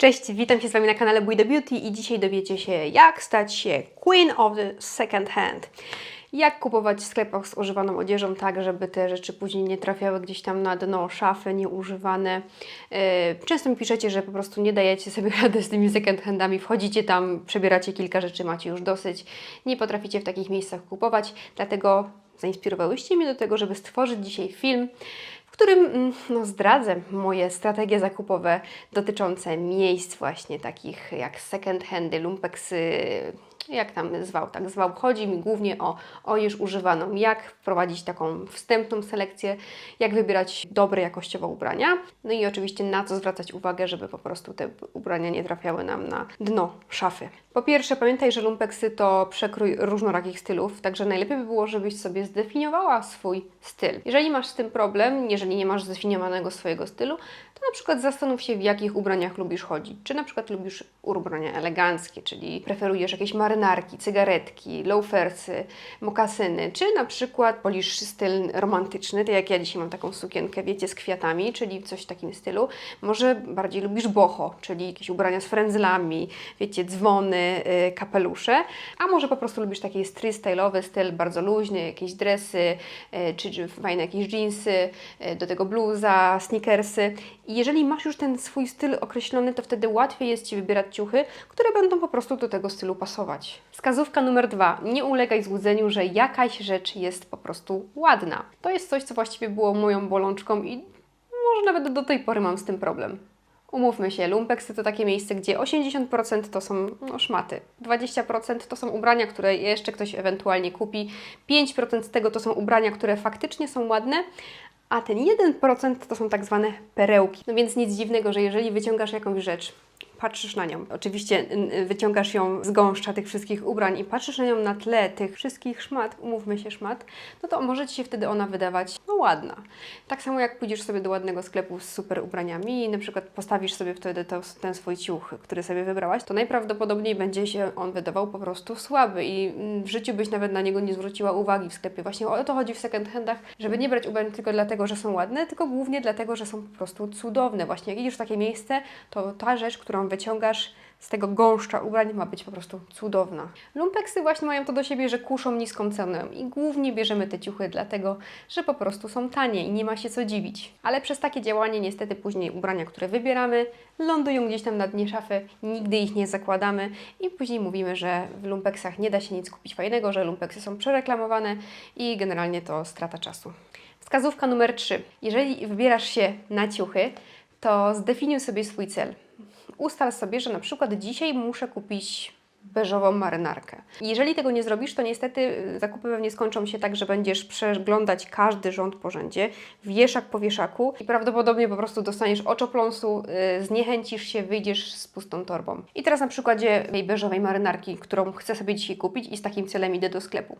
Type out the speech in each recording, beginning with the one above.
Cześć, witam się z Wami na kanale Buy the Beauty i dzisiaj dowiecie się, jak stać się Queen of the Second Hand. Jak kupować w sklepach z używaną odzieżą, tak żeby te rzeczy później nie trafiały gdzieś tam na dno szafy, nieużywane. Yy, Często mi piszecie, że po prostu nie dajecie sobie rady z tymi second handami, wchodzicie tam, przebieracie kilka rzeczy, macie już dosyć, nie potraficie w takich miejscach kupować, dlatego zainspirowałyście mnie do tego, żeby stworzyć dzisiaj film, w którym mm, no, zdradzę moje strategie zakupowe dotyczące miejsc właśnie takich jak second handy, lumpeksy, jak tam zwał, tak zwał. Chodzi mi głównie o odzież używaną, jak wprowadzić taką wstępną selekcję, jak wybierać dobre jakościowo ubrania, no i oczywiście na co zwracać uwagę, żeby po prostu te ubrania nie trafiały nam na dno szafy. Po pierwsze, pamiętaj, że lumpeksy to przekrój różnorakich stylów, także najlepiej by było, żebyś sobie zdefiniowała swój styl. Jeżeli masz z tym problem, jeżeli nie masz zdefiniowanego swojego stylu, to na przykład zastanów się, w jakich ubraniach lubisz chodzić. Czy na przykład lubisz ubrania eleganckie, czyli preferujesz jakieś marynarki, cygaretki, loafersy, mokasyny, czy na przykład wolisz styl romantyczny, tak jak ja dzisiaj mam taką sukienkę, wiecie, z kwiatami, czyli coś w takim stylu. Może bardziej lubisz boho, czyli jakieś ubrania z frędzlami, wiecie, dzwony, y, kapelusze, a może po prostu lubisz taki stry style'owy styl, bardzo luźny, jakieś dresy, y, czy, fajne jakieś jeansy, y, do tego bluza, sneakersy. I jeżeli masz już ten swój styl określony, to wtedy łatwiej jest Ci wybierać ciuchy, które będą po prostu do tego stylu pasować. Wskazówka numer dwa. Nie ulegaj złudzeniu, że jakaś rzecz jest po prostu ładna. To jest coś, co właściwie było moją bolączką i może nawet do tej pory mam z tym problem. Umówmy się, lumpeksy to takie miejsce, gdzie 80% to są no, szmaty, 20% to są ubrania, które jeszcze ktoś ewentualnie kupi, 5% z tego to są ubrania, które faktycznie są ładne, a ten 1% to są tak zwane perełki. No więc nic dziwnego, że jeżeli wyciągasz jakąś rzecz, patrzysz na nią, oczywiście wyciągasz ją z gąszcza tych wszystkich ubrań i patrzysz na nią na tle tych wszystkich szmat, umówmy się szmat, no to może Ci się wtedy ona wydawać no ładna. Tak samo jak pójdziesz sobie do ładnego sklepu z super ubraniami i na przykład postawisz sobie wtedy to, ten swój ciuch, który sobie wybrałaś, to najprawdopodobniej będzie się on wydawał po prostu słaby i mm, w życiu byś nawet na niego nie zwróciła uwagi w sklepie. Właśnie o to chodzi w second handach, żeby nie brać ubrań tylko dlatego, że są ładne, tylko głównie dlatego, że są po prostu cudowne. Właśnie jak idziesz w takie miejsce, to ta rzecz, którą wyciągasz z tego gąszcza ubrań ma być po prostu cudowna. Lumpeksy właśnie mają to do siebie, że kuszą niską cenę i głównie bierzemy te ciuchy dlatego, że po prostu są tanie i nie ma się co dziwić. Ale przez takie działanie niestety później ubrania, które wybieramy, lądują gdzieś tam na dnie szafy, nigdy ich nie zakładamy i później mówimy, że w lumpeksach nie da się nic kupić fajnego, że lumpeksy są przereklamowane i generalnie to strata czasu. Wskazówka numer 3. Jeżeli wybierasz się na ciuchy, to zdefiniuj sobie swój cel ustal sobie, że na przykład dzisiaj muszę kupić beżową marynarkę. Jeżeli tego nie zrobisz, to niestety y, zakupy pewnie skończą się tak, że będziesz przeglądać każdy rząd po rzędzie, wieszak po wieszaku i prawdopodobnie po prostu dostaniesz oczopląsu, yy, zniechęcisz się, wyjdziesz z pustą torbą. I teraz na przykładzie tej beżowej marynarki, którą chcę sobie dzisiaj kupić i z takim celem idę do sklepu.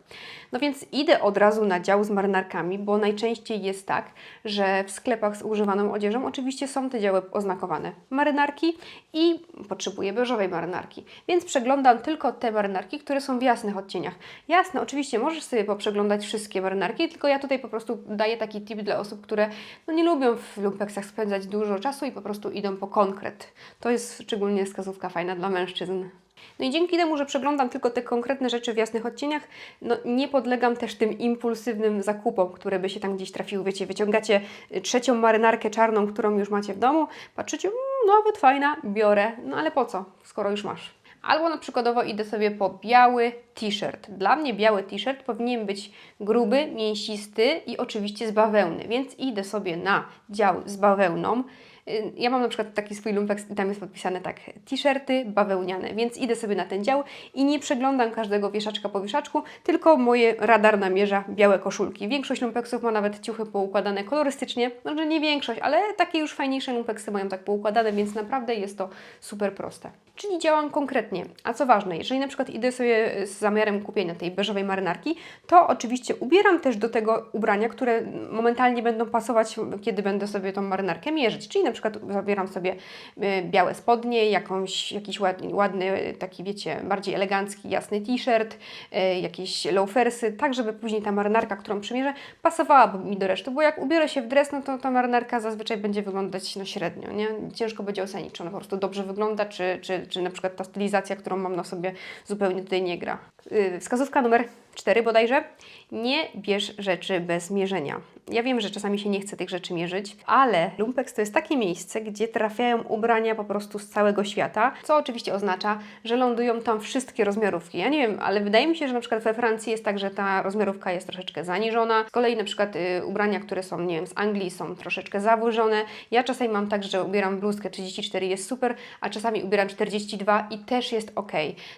No więc idę od razu na dział z marynarkami, bo najczęściej jest tak, że w sklepach z używaną odzieżą oczywiście są te działy oznakowane. Marynarki i potrzebuję beżowej marynarki. Więc przeglądam tylko te marynarki, które są w jasnych odcieniach. Jasne, oczywiście możesz sobie poprzeglądać wszystkie marynarki, tylko ja tutaj po prostu daję taki tip dla osób, które no, nie lubią w lumpeksach spędzać dużo czasu i po prostu idą po konkret. To jest szczególnie wskazówka fajna dla mężczyzn. No i dzięki temu, że przeglądam tylko te konkretne rzeczy w jasnych odcieniach, no nie podlegam też tym impulsywnym zakupom, które by się tam gdzieś trafiły. Wiecie, wyciągacie y, trzecią marynarkę czarną, którą już macie w domu, patrzycie, mmm, nawet fajna, biorę, no ale po co, skoro już masz. Albo na przykładowo idę sobie po biały t-shirt. Dla mnie biały t-shirt powinien być gruby, mięsisty i oczywiście z bawełny, więc idę sobie na dział z bawełną. Y, Ja mam na przykład taki swój lumpek i tam jest podpisane tak t-shirty bawełniane, więc idę sobie na ten dział i nie przeglądam każdego wieszaczka po wieszaczku, tylko moje radar namierza białe koszulki. Większość lumpeksów ma nawet ciuchy poukładane kolorystycznie, że nie większość, ale takie już fajniejsze lumpeksy mają tak poukładane, więc naprawdę jest to super proste. Czyli działam konkretnie. A co ważne, jeżeli na przykład idę sobie z zamiarem kupienia tej beżowej marynarki, to oczywiście ubieram też do tego ubrania, które momentalnie będą pasować, kiedy będę sobie tą marynarkę mierzyć. Czyli na przykład zabieram sobie y, białe spodnie, jakąś, jakiś ładny, ładny, taki wiecie, bardziej elegancki, jasny t-shirt, y, jakieś loafersy, tak żeby później ta marynarka, którą przymierzę, pasowała mi do reszty, bo jak ubiorę się w dres, no to ta marynarka zazwyczaj będzie wyglądać no średnio, nie? Ciężko będzie ocenić, czy ona po prostu dobrze wygląda, czy, czy, czy na przykład ta stylizacja, którą mam na sobie zupełnie tutaj nie gra. Yy, wskazówka numer 4 bodajże. Nie bierz rzeczy bez mierzenia. Ja wiem, że czasami się nie chce tych rzeczy mierzyć, ale Lumpex to jest takie miejsce, gdzie trafiają ubrania po prostu z całego świata, co oczywiście oznacza, że lądują tam wszystkie rozmiarówki. Ja nie wiem, ale wydaje mi się, że na przykład we Francji jest tak, że ta rozmiarówka jest troszeczkę zaniżona. Z kolei na przykład y, ubrania, które są, nie wiem, z Anglii są troszeczkę zawyżone. Ja czasami mam tak, że ubieram bluzkę 34 jest super, a czasami ubieram 42 i też jest ok.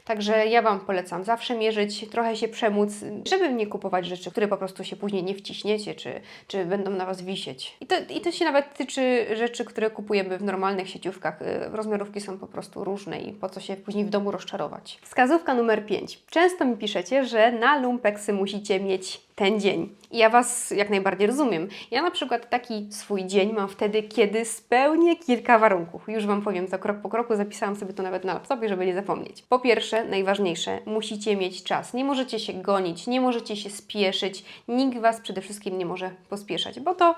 Także ja Wam polecam zawsze mierzyć, trochę się przemóc, żeby nie kupować rzeczy, które po prostu się później nie wciśniecie, czy, czy będą na Was wisieć. I to, I to się nawet tyczy rzeczy, które kupujemy w normalnych sieciówkach. Y, Rozmiarówki są po prostu różne i po co się później w domu rozczarować. Wskazówka numer 5. Często mi piszecie, że na lumpeksy musicie mieć ten dzień. I ja Was jak najbardziej rozumiem. Ja na przykład taki swój dzień mam wtedy, kiedy spełnię kilka warunków. Już Wam powiem to krok po kroku, zapisałam sobie to nawet na laptopie, żeby nie zapomnieć. Po pierwsze, najważniejsze, musicie mieć czas. Nie możecie się gonić, nie możecie się spieszyć. Nikt Was przede wszystkim nie może pospieszać, bo to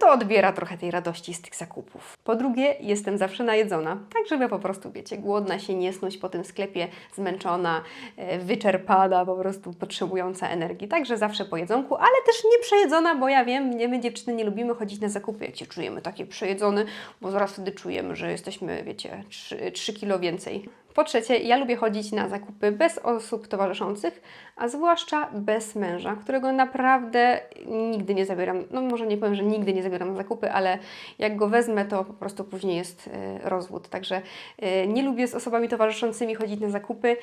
to odbiera trochę tej radości z tych zakupów. Po drugie, jestem zawsze najedzona, tak żeby po prostu, wiecie, głodna się nie snuć po tym sklepie, zmęczona, e, wyczerpana, po prostu potrzebująca energii. Także zawsze po jedzonku, ale też nie przejedzona, bo ja wiem, nie my dziewczyny nie lubimy chodzić na zakupy, jak się czujemy takie przejedzone, bo zaraz wtedy czujemy, że jesteśmy, wiecie, 3, 3 kilo więcej. Po trzecie, ja lubię chodzić na zakupy bez osób towarzyszących, a zwłaszcza bez męża, którego naprawdę nigdy nie zabieram. No może nie powiem, że nigdy nie zabieram na zakupy, ale jak go wezmę, to po prostu później jest e, rozwód. Także e, nie lubię z osobami towarzyszącymi chodzić na zakupy,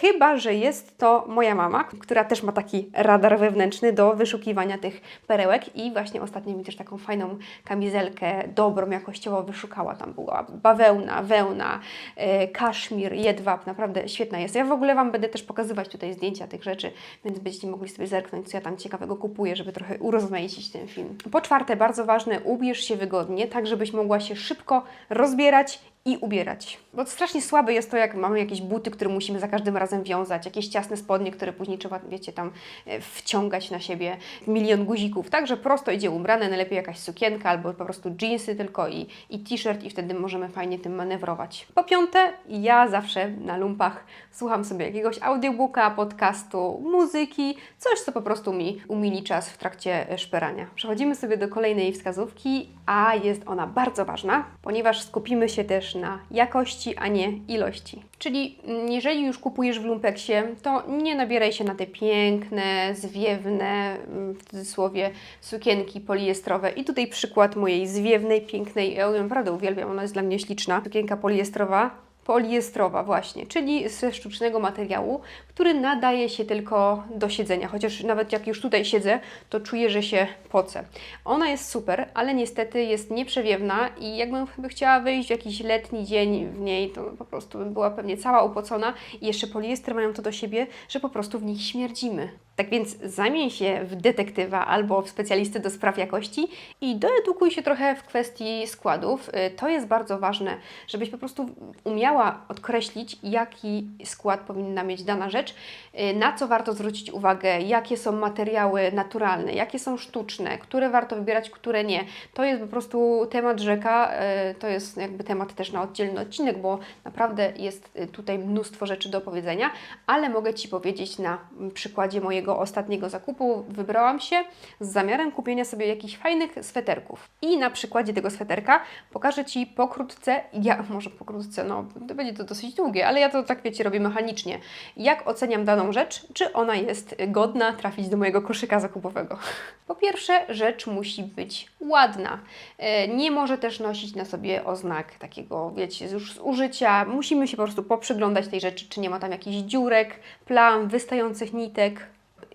chyba że jest to moja mama, która też ma taki radar wewnętrzny do wyszukiwania tych perełek i właśnie ostatnio mi też taką fajną kamizelkę dobrą, jakościowo wyszukała. Tam była bawełna, wełna, e, kaszmir, jedwab, naprawdę świetna jest. Ja w ogóle Wam będę też pokazywać tutaj zdjęcia tych rzeczy, więc będziecie mogli sobie zerknąć, co ja tam ciekawego kupuję, żeby trochę urozmaicić ten film. Po czwarte, bardzo ważne, ubierz się wygodnie, tak żebyś mogła się szybko rozbierać i ubierać. Bo strasznie słabe jest to, jak mamy jakieś buty, które musimy za każdym razem wiązać, jakieś ciasne spodnie, które później trzeba, wiecie, tam e, wciągać na siebie milion guzików. Także prosto idzie ubrane, najlepiej jakaś sukienka albo po prostu jeansy tylko i, i t-shirt i wtedy możemy fajnie tym manewrować. Po piąte, ja zawsze na lumpach słucham sobie jakiegoś audiobooka, podcastu, muzyki, coś, co po prostu mi umili czas w trakcie e, szperania. Przechodzimy sobie do kolejnej wskazówki, a jest ona bardzo ważna, ponieważ skupimy się też na jakości, a nie ilości. Czyli mm, jeżeli już kupujesz w lumpeksie, to nie nabieraj się na te piękne, zwiewne, mm, w cudzysłowie, sukienki poliestrowe. I tutaj przykład mojej zwiewnej, pięknej, ja naprawdę uwielbiam, ona jest dla mnie śliczna, sukienka poliestrowa poliestrowa właśnie, czyli ze sztucznego materiału, który nadaje się tylko do siedzenia, chociaż nawet jak już tutaj siedzę, to czuję, że się pocę. Ona jest super, ale niestety jest nieprzewiewna i jakbym chyba chciała wyjść w jakiś letni dzień w niej, to po prostu bym była pewnie cała upocona i jeszcze poliestry mają to do siebie, że po prostu w nich śmierdzimy. Tak więc zamień się w detektywa albo w specjalisty do spraw jakości i doedukuj się trochę w kwestii składów. Y, To jest bardzo ważne, żebyś po prostu umiała odkreślić, jaki skład powinna mieć dana rzecz, y, na co warto zwrócić uwagę, jakie są materiały naturalne, jakie są sztuczne, które warto wybierać, które nie. To jest po prostu temat rzeka, y, to jest jakby temat też na oddzielny odcinek, bo naprawdę jest tutaj mnóstwo rzeczy do powiedzenia, ale mogę Ci powiedzieć na przykładzie mojego ostatniego zakupu. Wybrałam się z zamiarem kupienia sobie jakichś fajnych sweterków. I na przykładzie tego sweterka pokażę Ci pokrótce, ja może pokrótce, no to będzie to dosyć długie, ale ja to tak wiecie, robię mechanicznie. Jak oceniam daną rzecz, czy ona jest godna trafić do mojego koszyka zakupowego. Po pierwsze, rzecz musi być ładna. E, Nie może też nosić na sobie oznak takiego, wiecie, już z użycia. Musimy się po prostu poprzyglądać tej rzeczy, czy nie ma tam jakichś dziurek, plam, wystających nitek.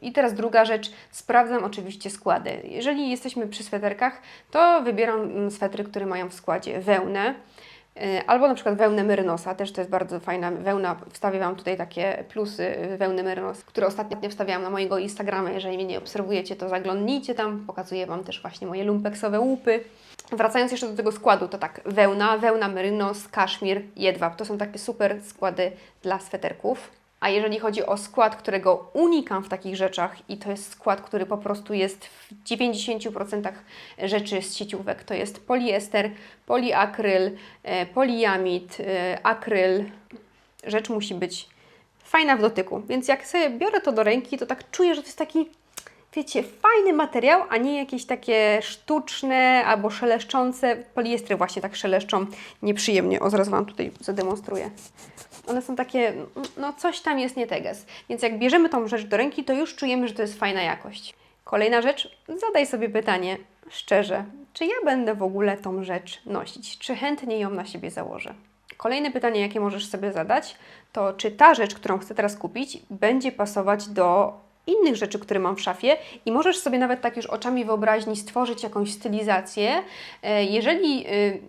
I teraz druga rzecz, sprawdzam oczywiście składy. Jeżeli jesteśmy przy sweterkach, to wybieram mm, swetry, które mają w składzie wełnę, y, albo na przykład wełnę merynosa, też to jest bardzo fajna wełna. Wstawię Wam tutaj takie plusy wełny merynos, które ostatnio wstawiałam na mojego Instagrama. Jeżeli mnie nie obserwujecie, to zaglądnijcie tam, pokazuję Wam też właśnie moje lumpeksowe łupy. Wracając jeszcze do tego składu, to tak, wełna, wełna merynos, kaszmir, jedwab. To są takie super składy dla sweterków. A jeżeli chodzi o skład, którego unikam w takich rzeczach i to jest skład, który po prostu jest w 90% rzeczy z sieciówek, to jest poliester, poliakryl, e, poliamid, e, akryl. Rzecz musi być fajna w dotyku, więc jak sobie biorę to do ręki, to tak czuję, że to jest taki wiecie, fajny materiał, a nie jakieś takie sztuczne albo szeleszczące. Poliestry właśnie tak szeleszczą nieprzyjemnie. O, zaraz Wam tutaj zademonstruję. One są takie, no coś tam jest nie teges. Więc jak bierzemy tą rzecz do ręki, to już czujemy, że to jest fajna jakość. Kolejna rzecz, zadaj sobie pytanie szczerze, czy ja będę w ogóle tą rzecz nosić? Czy chętnie ją na siebie założę? Kolejne pytanie, jakie możesz sobie zadać, to czy ta rzecz, którą chcę teraz kupić, będzie pasować do innych rzeczy, które mam w szafie i możesz sobie nawet tak już oczami wyobraźni stworzyć jakąś stylizację. E, Jeżeli y,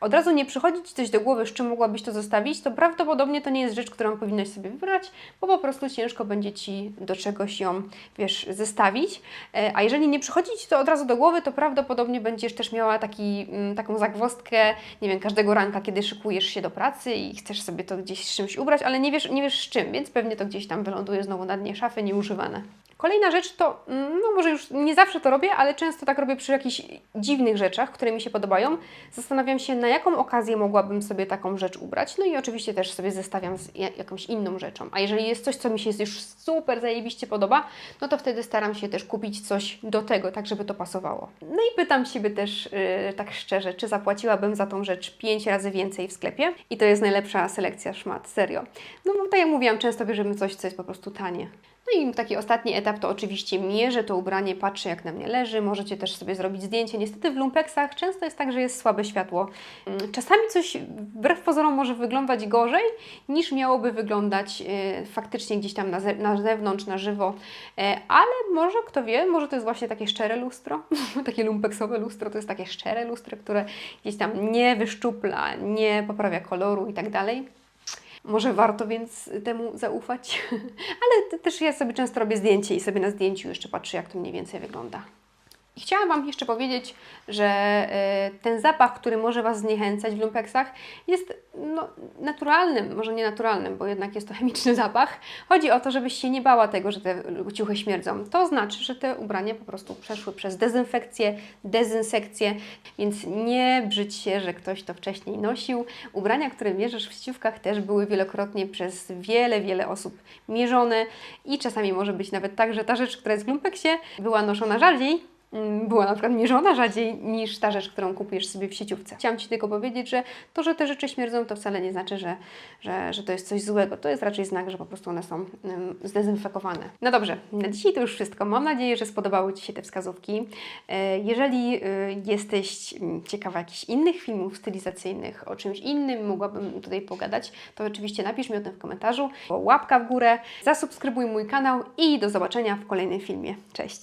od razu nie przychodzi Ci coś do głowy, z czym mogłabyś to zostawić, to prawdopodobnie to nie jest rzecz, którą powinnaś sobie wybrać, bo po prostu ciężko będzie Ci do czegoś ją, wiesz, zestawić. E, A jeżeli nie przychodzi Ci to od razu do głowy, to prawdopodobnie będziesz też miała taki, mm, taką zagwozdkę, nie wiem, każdego ranka, kiedy szykujesz się do pracy i chcesz sobie to gdzieś z czymś ubrać, ale nie wiesz, nie wiesz z czym, więc pewnie to gdzieś tam wyląduje znowu na dnie szafy nieużywane. Kolejna rzecz to, mm, no może już nie zawsze to robię, ale często tak robię przy jakichś dziwnych rzeczach, które mi się podobają. Zastanawiam się, na jaką okazję mogłabym sobie taką rzecz ubrać. No i oczywiście też sobie zestawiam z ja- jakąś inną rzeczą. A jeżeli jest coś, co mi się już super zajebiście podoba, no to wtedy staram się też kupić coś do tego, tak żeby to pasowało. No i pytam siebie też yy, tak szczerze, czy zapłaciłabym za tą rzecz 5 razy więcej w sklepie? I to jest najlepsza selekcja szmat, serio. No tak jak mówiłam, często bierzemy coś, co jest po prostu tanie. No i taki ostatni etap to oczywiście mierzę to ubranie, patrzę jak na mnie leży. Możecie też sobie zrobić zdjęcie. Niestety w lumpeksach często jest tak, że jest słabe światło. Mm, Czasami coś wbrew pozorom może wyglądać gorzej niż miałoby wyglądać e, faktycznie gdzieś tam na, na zewnątrz, na żywo. E, ale może, kto wie, może to jest właśnie takie szczere lustro. takie lumpeksowe lustro to jest takie szczere lustro, które gdzieś tam nie wyszczupla, nie poprawia koloru i tak dalej. Może warto więc temu zaufać. Ale te- też ja sobie często robię zdjęcie i sobie na zdjęciu jeszcze patrzę, jak to mniej więcej wygląda. I chciałam Wam jeszcze powiedzieć, że e, ten zapach, który może Was zniechęcać w lumpeksach, jest no, naturalnym, może nie naturalnym, bo jednak jest to chemiczny zapach. Chodzi o to, żebyś się nie bała tego, że te ciuchy śmierdzą. To znaczy, że te ubrania po prostu przeszły przez dezynfekcję, dezynsekcję, więc nie brzydź się, że ktoś to wcześniej nosił. Ubrania, które mierzysz w sieciówkach też były wielokrotnie przez wiele, wiele osób mierzone i czasami może być nawet tak, że ta rzecz, która jest w lumpeksie, była noszona rzadziej, była na przykład mierzona rzadziej niż ta rzecz, którą kupujesz sobie w sieciówce. Chciałam Ci tylko powiedzieć, że to, że te rzeczy śmierdzą, to wcale nie znaczy, że, że, że to jest coś złego. To jest raczej znak, że po prostu one są ym, zdezynfekowane. No dobrze, na dzisiaj to już wszystko. Mam nadzieję, że spodobały Ci się te wskazówki. E, Jeżeli y, jesteś mm, ciekawa jakichś innych filmów stylizacyjnych, o czymś innym mogłabym tutaj pogadać, to oczywiście napisz mi o tym w komentarzu. Łapka w górę, zasubskrybuj mój kanał i do zobaczenia w kolejnym filmie. Cześć!